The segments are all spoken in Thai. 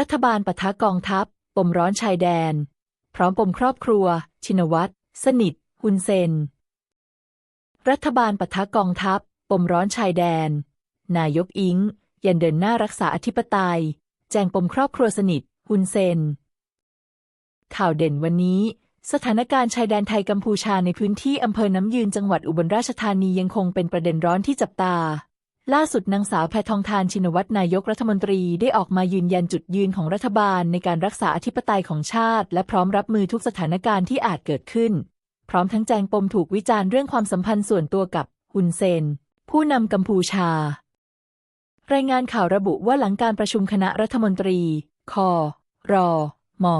รัฐบาลปะทะกองทัพ ปมร้อนชายแดน พร้อมปมครอบครัว ชินวัตร สนิทฮุนเซน รัฐบาลปะทะกองทัพ ปมร้อนชายแดน นายกอิง ยันเดินหน้ารักษาอธิปไตย แจงปมครอบครัวสนิทฮุนเซน ข่าวเด่นวันนี้ สถานการณ์ชายแดนไทยกัมพูชาในพื้นที่อำเภอน้ำยืนจังหวัดอุบลราชธานียังคงเป็นประเด็นร้อนที่จับตา ล่าสุดนางสาวแพทองทานชินวัตรนายกรัฐมนตรีได้ออกมายืนยันจุดยืนของรัฐบาลในการรักษาอธิปไตยของชาติ และพร้อมรับมือทุกสถานการณ์ที่อาจเกิดขึ้น พร้อมทั้งแจงปมถูกวิจารณ์เรื่องความสัมพันธ์ส่วนตัวกับฮุนเซน ผู้นำกัมพูชา รายงานข่าวระบุว่าหลังการประชุมคณะรัฐมนตรี คอรอมอ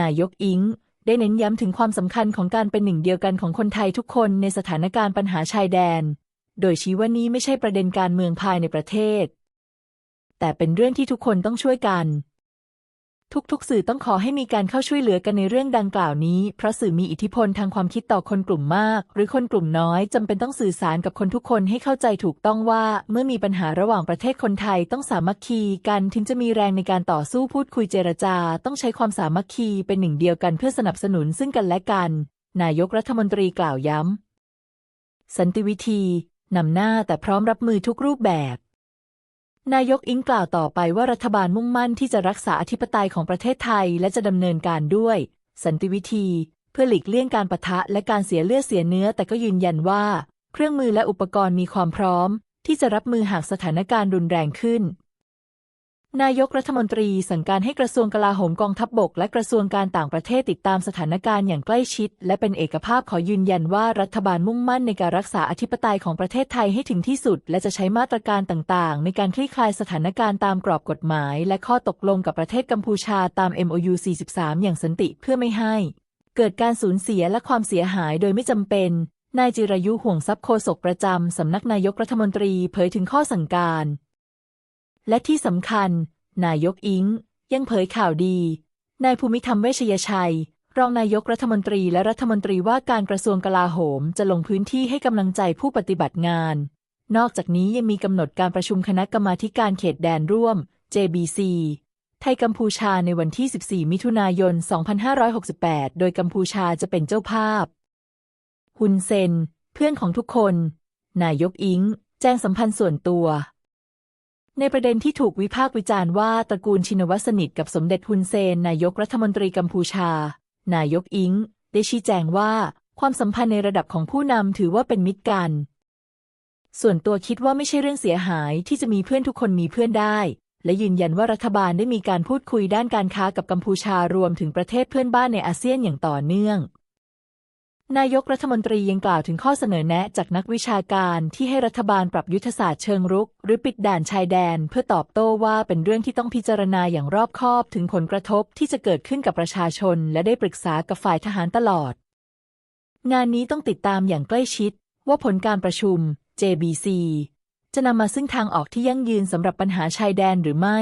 นายกอิงได้เน้นย้ำถึงความสำคัญของการเป็นหนึ่งเดียวกันของคนไทยทุกคนในสถานการณ์ปัญหาชายแดน โดยชี้ว่านี้ไม่ใช่ประเด็นการเมืองภายในประเทศ แต่เป็นเรื่องที่ทุกคนต้องช่วยกัน ทุกๆ สื่อต้องขอให้มีการเข้าช่วยเหลือกันในเรื่องดังกล่าวนี้ เพราะสื่อมีอิทธิพลทางความคิดต่อคนกลุ่มมาก หรือคนกลุ่มน้อยจำเป็นต้องสื่อสารกับคนทุกคนให้เข้าใจถูกต้องว่า เมื่อมีปัญหาระหว่างประเทศคนไทยต้องสามัคคีกันถึงจะมีแรงในการต่อสู้พูดคุยเจรจา ต้องใช้ความสามัคคีเป็นหนึ่งเดียวกันเพื่อสนับสนุนซึ่งกันและกัน นายกรัฐมนตรีกล่าวย้ำสันติวิธี นำหน้าแต่พร้อมรับมือทุกรูปแบบ นายกอิงกล่าวต่อไปว่ารัฐบาลมุ่งมั่นที่จะรักษาอธิปไตยของประเทศไทยและจะดำเนินการด้วย สันติวิธี เพื่อหลีกเลี่ยงการปะทะและการเสียเลือดเสียเนื้อ แต่ก็ยืนยันว่า เครื่องมือและอุปกรณ์มีความพร้อม ที่จะรับมือหากสถานการณ์รุนแรงขึ้น นายกรัฐมนตรีสั่งการให้กระทรวงกลาโหมกองทัพบบก และกระทรวงการต่างประเทศติดตามสถานการณ์อย่างใกล้ชิด และเป็นเอกภาพขอยืนยันว่ารัฐบาลมุ่งมั่นในการรักษาอธิปไตยของประเทศไทยให้ถึงที่สุด และจะใช้มาตรการต่างๆ ในการคลี่คลายสถานการณ์ตามกรอบกฎหมาย และข้อตกลงกับประเทศกัมพูชาตาม MOU 43 อย่างสันติเพื่อไม่ให้ เกิดการสูญเสียและความเสียหายโดยไม่จำเป็นนายจิรายุห่วงทรัพย์โฆษกประจำสำนักนายกรัฐมนตรีเผยถึงข้อสั่งการ และที่สำคัญ นายกอิงยังเผยข่าวดี นายภูมิธรรมเวชยชัย รองนายกรัฐมนตรีและรัฐมนตรีว่าการกระทรวงกลาโหมจะลงพื้นที่ให้กำลังใจผู้ปฏิบัติงาน นอกจากนี้ยังมีกำหนดการประชุมคณะกรรมาการเขตแดนร่วม JBC ไทยกัมพูชาในวันที่ 14 มิถุนายน 2568 โดยกัมพูชาจะเป็นเจ้าภาพ ฮุนเซน เพื่อนของทุกคน นายกอิง แจ้งสัมพันธ์ส่วนตัว ในประเด็นที่ถูกวิพากษ์วิจารณ์ว่าตระกูลชินวัตรสนิทกับสมเด็จฮุนเซน นายกรัฐมนตรีกัมพูชา นายกอิงได้ชี้แจงว่า ความสัมพันธ์ในระดับของผู้นำถือว่าเป็นมิตรกัน ส่วนตัวคิดว่าไม่ใช่เรื่องเสียหายที่จะมีเพื่อนทุกคนมีเพื่อนได้ และยืนยันว่ารัฐบาลได้มีการพูดคุยด้านการค้ากับกัมพูชารวมถึงประเทศเพื่อนบ้านในอาเซียนอย่างต่อเนื่อง นายกรัฐมนตรียังกล่าวถึงข้อเสนอแนะจากนักวิชาการที่ให้รัฐบาลปรับยุทธศาสตร์เชิงรุก หรือปิดด่านชายแดน เพื่อตอบโต้ว่าเป็นเรื่องที่ต้องพิจารณาอย่างรอบคอบถึงผลกระทบที่จะเกิดขึ้นกับประชาชน และได้ปรึกษากับฝ่ายทหารตลอด งานนี้ต้องติดตามอย่างใกล้ชิด ว่าผลการประชุม JBC จะนำมาซึ่งทางออกที่ยั่งยืนสำหรับปัญหาชายแดนหรือไม่